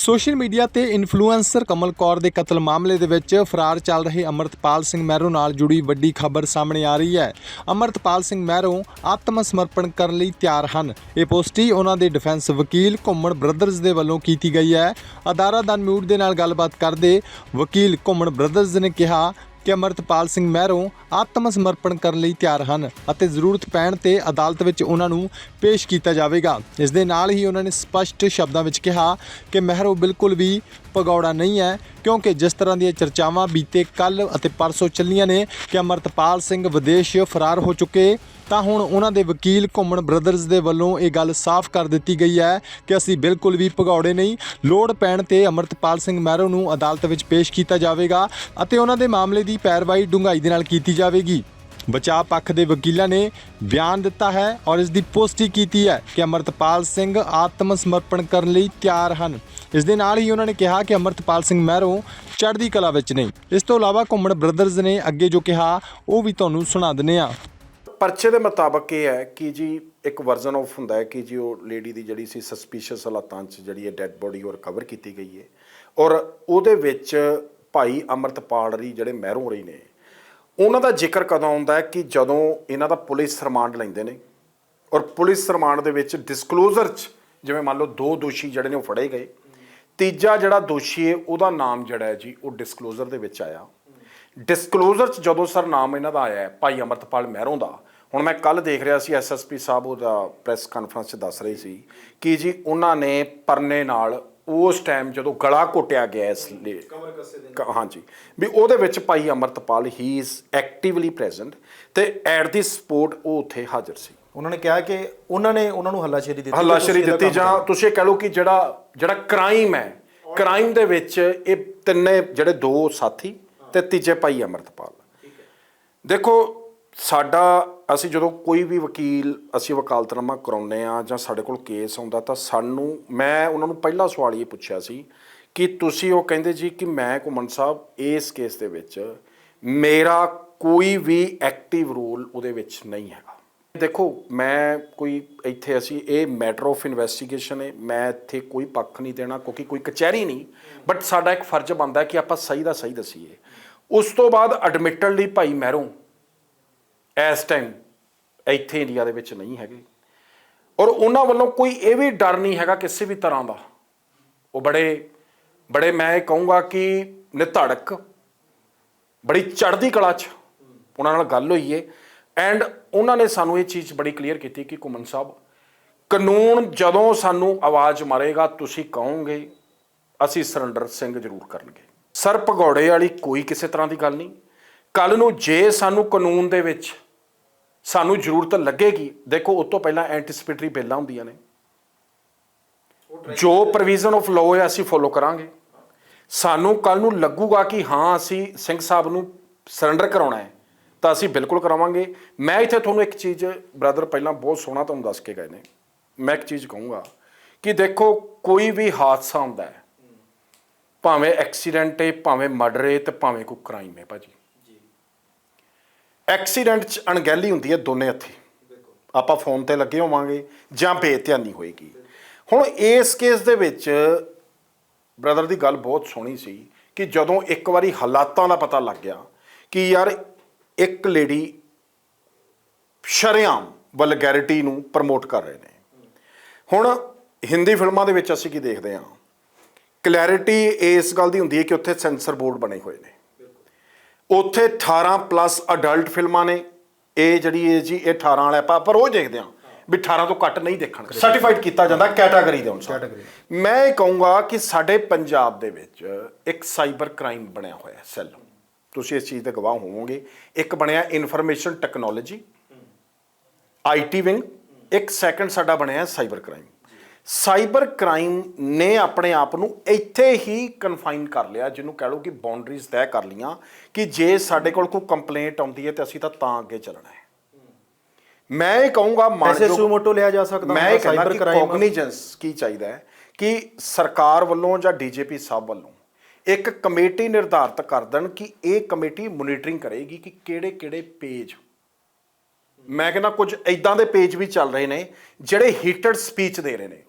Social media ਤੇ influencer Kamal Kaur ਦੇ ਕਤਲ ਮਾਮਲੇ ਦੇ ਵਿੱਚ ਫਰਾਰ ਚੱਲ ਰਹੇ ਅਮਰਤਪਾਲ ਸਿੰਘ ਮਹਿਰੋ ਨਾਲ ਜੁੜੀ ਵੱਡੀ ਖਬਰ ਸਾਹਮਣੇ ਆ ਰਹੀ ਹੈ। ਅਮਰਤਪਾਲ ਸਿੰਘ ਮਹਿਰੋ ਆਤਮ ਸਮਰਪਣ ਕਰਨ ਲਈ ਤਿਆਰ ਹਨ। ਇਹ ਪੋਸਟੀ ਉਹਨਾਂ ਦੇ ਡਿਫੈਂਸ ਵਕੀਲ ਘੁੰਮਣ ਬ੍ਰਦਰਜ਼ ਦੇ ਵੱਲੋਂ ਕੀਤੀ ਗਈ ਹੈ। ਅਦਾਰਾ ਦਨ ਮਿਊਟ ਦੇ ਨਾਲ ਗੱਲਬਾਤ ਕਰਦੇ ਵਕੀਲ ਘੁੰਮਣ ਬ੍ਰਦਰਜ਼ ਨੇ ਕਿਹਾ ਕਿ ਅਮਰਤਪਾਲ ਸਿੰਘ ਮਹਿਰੋਂ ਆਤਮ ਸਮਰਪਣ ਕਰਨ ਲਈ ਤਿਆਰ ਹਨ ਅਤੇ ਜ਼ਰੂਰਤ ਪੈਣ ਤੇ ਅਦਾਲਤ ਵਿੱਚ ਉਹਨਾਂ ਨੂੰ ਪੇਸ਼ ਕੀਤਾ ਜਾਵੇਗਾ। ਇਸ ਦੇ ਨਾਲ ਹੀ ਉਹਨਾਂ ਨੇ ਸਪਸ਼ਟ ਸ਼ਬਦਾਂ ਵਿੱਚ ਕਿਹਾ ਕਿ ਮਹਿਰੋਂ ਬਿਲਕੁਲ ਵੀ ਪਗੌੜਾ ਨਹੀਂ ਹੈ, ਕਿਉਂਕਿ ਜਿਸ ਤਰ੍ਹਾਂ ਦੀਆਂ ਚਰਚਾਵਾਂ ਬੀਤੇ ਕੱਲ ਅਤੇ ਪਰਸੋਂ ਚੱਲੀਆਂ ਨੇ ਕਿ ਅਮਰਤਪਾਲ ਸਿੰਘ ਵਿਦੇਸ਼ ਫਰਾਰ ਹੋ ਚੁੱਕੇ ਤਾਂ ਹੁਣ ਉਹਨਾਂ ਦੇ ਵਕੀਲ ਘੁੰਮਣ ਬ੍ਰਦਰਜ਼ ਦੇ ਵੱਲੋਂ ਇਹ ਗੱਲ ਸਾਫ਼ ਕਰ ਦਿੱਤੀ ਗਈ ਹੈ ਕਿ ਅਸੀਂ ਬਿਲਕੁਲ ਵੀ ਭਗੌੜੇ ਨਹੀਂ। ਲੋੜ ਪੈਣ ਤੇ ਅਮਰਤਪਾਲ ਸਿੰਘ ਮਹਿਰੋ ਨੂੰ ਅਦਾਲਤ ਵਿੱਚ ਪੇਸ਼ ਕੀਤਾ ਜਾਵੇਗਾ ਅਤੇ ਉਹਨਾਂ ਦੇ ਮਾਮਲੇ ਦੀ ਪੈਰਵਾਈ ਡੂੰਘਾਈ ਦੇ ਨਾਲ ਕੀਤੀ ਜਾਵੇਗੀ। ਬਚਾਅ ਪੱਖ ਦੇ ਵਕੀਲਾਂ ਨੇ ਬਿਆਨ ਦਿੱਤਾ ਹੈ ਔਰ ਇਸ ਦੀ ਪੁਸ਼ਟੀ ਕੀਤੀ ਹੈ ਕਿ ਅਮਰਤਪਾਲ ਸਿੰਘ ਆਤਮ ਸਮਰਪਣ ਕਰਨ ਲਈ ਤਿਆਰ ਹਨ। ਇਸ ਦੇ ਨਾਲ ਹੀ ਉਹਨਾਂ ਨੇ ਕਿਹਾ ਕਿ ਅਮਰਤਪਾਲ ਸਿੰਘ ਮਹਿਰੋ ਚੜ੍ਹਦੀ ਕਲਾ ਵਿੱਚ ਨਹੀਂ ਇਸ ਤੋਂ ਇਲਾਵਾ ਘੁੰਮਣ ਬ੍ਰਦਰਜ਼ ਨੇ ਅੱਗੇ ਜੋ ਕਿਹਾ, ਉਹ ਵੀ ਤੁਹਾਨੂੰ ਸੁਣਾ ਦਿੰਦੇ ਹਾਂ। ਪਰਚੇ ਦੇ ਮੁਤਾਬਕ ਇਹ ਹੈ ਕਿ ਜੀ ਇੱਕ ਵਰਜ਼ਨ ਆਫ ਹੁੰਦਾ ਹੈ ਕਿ ਜੀ ਉਹ ਲੇਡੀ ਦੀ ਜਿਹੜੀ ਸੀ ਸਸਪੀਸ਼ੀਅਸ ਹਾਲਾਤਾਂ 'ਚ ਜਿਹੜੀ ਹੈ ਡੈੱਡ ਬੋਡੀ ਉਹ ਰਿਕਵਰ ਕੀਤੀ ਗਈ ਹੈ। ਔਰ ਉਹਦੇ ਵਿੱਚ ਭਾਈ ਅਮਰਤਪਾਲ ਰੀ ਜਿਹੜੇ ਮਹਿਰੋਂ ਰਹੀ ਨੇ ਉਹਨਾਂ ਦਾ ਜ਼ਿਕਰ ਕਦੋਂ ਆਉਂਦਾ ਹੈ ਕਿ ਜਦੋਂ ਇਹਨਾਂ ਦਾ ਪੁਲਿਸ ਰਿਮਾਂਡ ਲੈਂਦੇ ਨੇ ਔਰ ਪੁਲਿਸ ਰਿਮਾਂਡ ਦੇ ਵਿੱਚ ਡਿਸਕਲੋਜ਼ਰ 'ਚ ਜਿਵੇਂ ਮੰਨ ਲਓ ਦੋ ਦੋਸ਼ੀ ਜਿਹੜੇ ਨੇ ਉਹ ਫੜੇ ਗਏ ਤੀਜਾ ਜਿਹੜਾ ਦੋਸ਼ੀ ਹੈ ਉਹਦਾ ਨਾਮ ਜਿਹੜਾ ਹੈ ਜੀ ਉਹ ਡਿਸਕਲੋਜ਼ਰ ਦੇ ਵਿੱਚ ਆਇਆ। ਡਿਸਕਲੋਜ਼ਰ 'ਚ ਜਦੋਂ ਸਰ ਨਾਮ ਇਹਨਾਂ ਦਾ ਆਇਆ ਹੈ, ਭਾਈ ਅਮਰਤਪਾਲ ਮਹਿਰੋਂ ਦਾ ਹੁਣ ਮੈਂ ਕੱਲ ਦੇਖ ਰਿਹਾ ਸੀ ਐਸਐਸਪੀ ਸਾਹਿਬ ਉਹਦਾ ਪ੍ਰੈਸ ਕਾਨਫਰੰਸ 'ਚ ਦੱਸ ਰਹੇ ਸੀ ਕਿ ਜੀ ਉਹਨਾਂ ਨੇ ਪਰਨੇ ਨਾਲ ਉਸ ਟਾਈਮ ਜਦੋਂ ਗਲਾ ਘੋਟਿਆ ਗਿਆ ਇਸ ਲਈ ਹਾਂਜੀ ਵੀ ਉਹਦੇ ਵਿੱਚ Bhai Amritpal he is actively present ਤੇ ਐਟ ਦੀ ਸਪੋਰਟ ਉਹ ਉੱਥੇ ਹਾਜ਼ਰ ਸੀ। ਉਹਨਾਂ ਨੇ ਕਿਹਾ ਕਿ ਉਹਨਾਂ ਨੇ ਉਹਨਾਂ ਨੂੰ ਹੱਲਾਸ਼ੇਰੀ ਦਿੱਤੀ ਹੱਲਾਸ਼ੇਰੀ ਦਿੱਤੀ ਜਾਂ ਤੁਸੀਂ ਇਹ ਕਹਿ ਲਓ ਕਿ ਜਿਹੜਾ ਜਿਹੜਾ ਕ੍ਰਾਈਮ ਹੈ ਕ੍ਰਾਈਮ ਦੇ ਵਿੱਚ ਇਹ ਤਿੰਨੇ ਜਿਹੜੇ ਦੋ ਸਾਥੀ ਤੇ ਤੀਜੇ ਭਾਈ ਅਮਰਤਪਾਲ। ਦੇਖੋ ਸਾਡਾ, ਅਸੀਂ ਜਦੋਂ ਕੋਈ ਵੀ ਵਕੀਲ, ਅਸੀਂ ਵਕਾਲਤਨਾਮਾ ਕਰਾਉਂਦੇ ਆ ਜਾਂ ਸਾਡੇ ਕੋਲ ਕੇਸ ਆਉਂਦਾ ਤਾਂ ਸਾਨੂੰ, ਮੈਂ ਉਹਨਾਂ ਨੂੰ ਪਹਿਲਾ ਸਵਾਲ ਇਹ ਪੁੱਛਿਆ ਸੀ ਕਿ ਤੁਸੀਂ ਉਹ ਕਹਿੰਦੇ ਜੀ ਕਿ ਮੈਂ ਘੁੰਮਣ ਸਾਹਿਬ ਇਸ ਕੇਸ ਦੇ ਵਿੱਚ ਮੇਰਾ ਕੋਈ ਵੀ ਐਕਟਿਵ ਰੋਲ ਉਹਦੇ ਵਿੱਚ ਨਹੀਂ ਹੈਗਾ। ਦੇਖੋ, ਮੈਂ ਕੋਈ ਇੱਥੇ ਅਸੀਂ, ਇਹ ਮੈਟਰ ਆਫ ਇਨਵੈਸਟੀਗੇਸ਼ਨ ਹੈ, ਮੈਂ ਇੱਥੇ ਕੋਈ ਪੱਖ ਨਹੀਂ ਦੇਣਾ ਕਿਉਂਕਿ ਕੋਈ ਕਚਹਿਰੀ ਨਹੀਂ ਬਟ ਸਾਡਾ ਇੱਕ ਫਰਜ਼ ਬਣਦਾ ਕਿ ਆਪਾਂ ਸਹੀ ਦਾ ਸਹੀ ਦਸੀਏ। ਉਸ ਤੋਂ ਬਾਅਦ ਐਡਮਿਟਡਲੀ ਭਾਈ ਮਹਿਰੋਂ ਇਸ ਟਾਈਮ ਇੱਥੇ ਇੰਡੀਆ ਦੇ ਵਿੱਚ ਨਹੀਂ ਹੈਗੇ। ਔਰ ਉਹਨਾਂ ਵੱਲੋਂ ਕੋਈ ਇਹ ਵੀ ਡਰ ਨਹੀਂ ਹੈਗਾ ਕਿਸੇ ਵੀ ਤਰ੍ਹਾਂ ਦਾ। ਉਹ ਬੜੇ ਬੜੇ ਮੈਂ ਇਹ ਕਹੂੰਗਾ ਕਿ ਨਿਧੜਕ ਬੜੀ ਚੜ੍ਹਦੀ ਕਲਾ 'ਚ ਉਹਨਾਂ ਨਾਲ ਗੱਲ ਹੋਈ ਏ। ਐਂਡ ਉਹਨਾਂ ਨੇ ਸਾਨੂੰ ਇਹ ਚੀਜ਼ ਬੜੀ ਕਲੀਅਰ ਕੀਤੀ ਕਿ ਘੁੰਮਣ ਸਾਹਿਬ, ਕਾਨੂੰਨ ਜਦੋਂ ਸਾਨੂੰ ਆਵਾਜ਼ ਮਾਰੇਗਾ, ਤੁਸੀਂ ਕਹੋਗੇ, ਅਸੀਂ ਸਰੈਂਡਰ ਸਿੰਘ ਜ਼ਰੂਰ ਕਰਨਗੇ। ਸਰ ਭਗੌੜੇ ਵਾਲੀ ਕੋਈ ਕਿਸੇ ਤਰ੍ਹਾਂ ਦੀ ਗੱਲ ਨਹੀਂ। ਕੱਲ ਨੂੰ ਜੇ ਸਾਨੂੰ ਕਾਨੂੰਨ ਦੇ ਵਿੱਚ ਸਾਨੂੰ ਜ਼ਰੂਰਤ ਲੱਗੇਗੀ, ਦੇਖੋ ਉਸ ਤੋਂ ਪਹਿਲਾਂ ਐਂਟੀਸਿਪੇਟਰੀ ਬਿੱਲਾਂ ਹੁੰਦੀਆਂ ਨੇ। ਜੋ ਪ੍ਰੋਵੀਜ਼ਨ ਆਫ ਲਾਅ ਹੈ, ਅਸੀਂ ਫੋਲੋ ਕਰਾਂਗੇ। ਸਾਨੂੰ ਕੱਲ ਨੂੰ ਲੱਗੂਗਾ ਕਿ ਹਾਂ, ਅਸੀਂ ਸਿੰਘ ਸਾਹਿਬ ਨੂੰ ਸਰੈਂਡਰ ਕਰਾਉਣਾ ਹੈ, ਤਾਂ ਅਸੀਂ ਬਿਲਕੁਲ ਕਰਾਵਾਂਗੇ। ਮੈਂ ਇੱਥੇ ਤੁਹਾਨੂੰ ਇੱਕ ਚੀਜ਼ ਬ੍ਰਦਰ ਪਹਿਲਾਂ ਬਹੁਤ ਸੋਹਣਾ ਤੁਹਾਨੂੰ ਦੱਸ ਕੇ ਗਏ ਨੇ। ਮੈਂ ਇੱਕ ਚੀਜ਼ ਕਹੂੰਗਾ ਕਿ ਦੇਖੋ, ਕੋਈ ਵੀ ਹਾਦਸਾ ਹੁੰਦਾ ਹੈ, ਭਾਵੇਂ ਐਕਸੀਡੈਂਟ ਹੈ ਭਾਵੇਂ ਮਰਡਰ ਹੈ ਤੇ ਭਾਵੇਂ ਕੋਈ ਕ੍ਰਾਈਮ ਹੈ ਭਾਜੀ। ਐਕਸੀਡੈਂਟ 'ਚ ਅਣਗਹਿਲੀ ਹੁੰਦੀ ਹੈ ਦੋਨੇ ਹੱਥੀ। ਆਪਾਂ ਫੋਨ ਤੇ ਲੱਗੇ ਹੋਵਾਂਗੇ ਜਾਂ ਬੇਧਿਆਨੀ ਹੋਏਗੀ। ਹੁਣ ਇਸ ਕੇਸ ਦੇ ਵਿੱਚ ਬ੍ਰਦਰ ਦੀ ਗੱਲ ਬਹੁਤ ਸੋਹਣੀ ਸੀ ਕਿ ਜਦੋਂ ਇੱਕ ਵਾਰੀ ਹਾਲਾਤਾਂ ਦਾ ਪਤਾ ਲੱਗ ਗਿਆ ਕਿ ਯਾਰ ਇੱਕ ਲੇਡੀ ਸ਼ਰੇਆਮ ਵਲਗੈਰਿਟੀ ਨੂੰ ਪ੍ਰਮੋਟ ਕਰ ਰਹੇ ਨੇ। ਹੁਣ ਹਿੰਦੀ ਫਿਲਮਾਂ ਦੇ ਵਿੱਚ ਅਸੀਂ ਕੀ ਦੇਖਦੇ ਹਾਂ? ਕਲੈਰਿਟੀ ਇਸ ਗੱਲ ਦੀ ਹੁੰਦੀ ਹੈ ਕਿ ਉੱਥੇ ਸੈਂਸਰ ਬੋਰਡ ਬਣੇ ਹੋਏ ਨੇ। ਉੱਥੇ 18 ਪਲੱਸ ਅਡਲਟ ਫਿਲਮਾਂ ਨੇ। ਇਹ ਜਿਹੜੀ ਹੈ ਜੀ ਇਹ 18 ਵਾਲਾ ਆਪਾਂ ਪਰ ਉਹ ਦੇਖਦੇ ਹਾਂ ਵੀ 18 ਤੋਂ ਘੱਟ ਨਹੀਂ ਦੇਖਣ ਸਰਟੀਫਾਈਡ ਕੀਤਾ ਜਾਂਦਾ ਕੈਟਾਗਰੀ ਦੇ ਅਨੁਸਾਰ। ਮੈਂ ਇਹ ਕਹੂੰਗਾ ਕਿ ਸਾਡੇ ਪੰਜਾਬ ਦੇ ਵਿੱਚ ਇੱਕ ਸਾਈਬਰ ਕ੍ਰਾਈਮ ਬਣਿਆ ਹੋਇਆ ਹੈ ਸੈੱਲ ਤੁਸੀਂ ਇਸ ਚੀਜ਼ ਦੇ ਗਵਾਹ ਹੋਵੋਗੇ। ਇੱਕ ਬਣਿਆ ਇਨਫੋਰਮੇਸ਼ਨ ਟੈਕਨੋਲੋਜੀ ਆਈਟੀ ਵਿੰਗ ਇੱਕ ਸੈਕੰਡ ਸਾਡਾ ਬਣਿਆ ਸਾਈਬਰ ਕ੍ਰਾਈਮ ਸਾਈਬਰ ਕ੍ਰਾਈਮ ਨੇ ਆਪਣੇ ਆਪ ਨੂੰ ਇੱਥੇ ਹੀ ਕਨਫਾਈਨ ਕਰ ਲਿਆ ਜਿਹਨੂੰ ਕਹਿ ਲਓ ਕਿ ਬਾਉਂਡਰੀਜ਼ ਤੈਅ ਕਰ ਲੀਆਂ ਕਿ ਜੇ ਸਾਡੇ ਕੋਲ ਕੋਈ ਕੰਪਲੇਂਟ ਆਉਂਦੀ ਹੈ ਤੇ ਅਸੀਂ ਤਾਂ ਤਾਂ ਅੱਗੇ ਚੱਲਣਾ ਹੈ। ਮੈਂ ਇਹ ਕਹੂੰਗਾ ਮਾਨਯੋਗ ਸੂਮੋਟੋ ਲਿਆ ਜਾ ਸਕਦਾ ਮੈਂ ਸਾਈਬਰ ਕ੍ਰਾਈਮ ਕੋਗਨੀਜੈਂਸ ਕੀ ਚਾਹੀਦਾ ਹੈ? ਕਿ ਸਰਕਾਰ ਵੱਲੋਂ ਜਾਂ ਡੀਜੀਪੀ ਸਾਹਿਬ ਵੱਲੋਂ ਇੱਕ ਕਮੇਟੀ ਨਿਰਧਾਰਤ ਕਰ ਦੇਣ ਕਿ ਇਹ ਕਮੇਟੀ ਮੋਨੀਟਰਿੰਗ ਕਰੇਗੀ ਕਿ ਕਿਹੜੇ ਕਿਹੜੇ ਪੇਜ ਮੈਂ ਕਹਿੰਦਾ ਕੁਝ ਐਦਾਂ ਦੇ ਪੇਜ ਵੀ ਚੱਲ ਰਹੇ ਨੇ ਜਿਹੜੇ ਹੀਟਡ ਸਪੀਚ ਦੇ ਰਹੇ ਨੇ।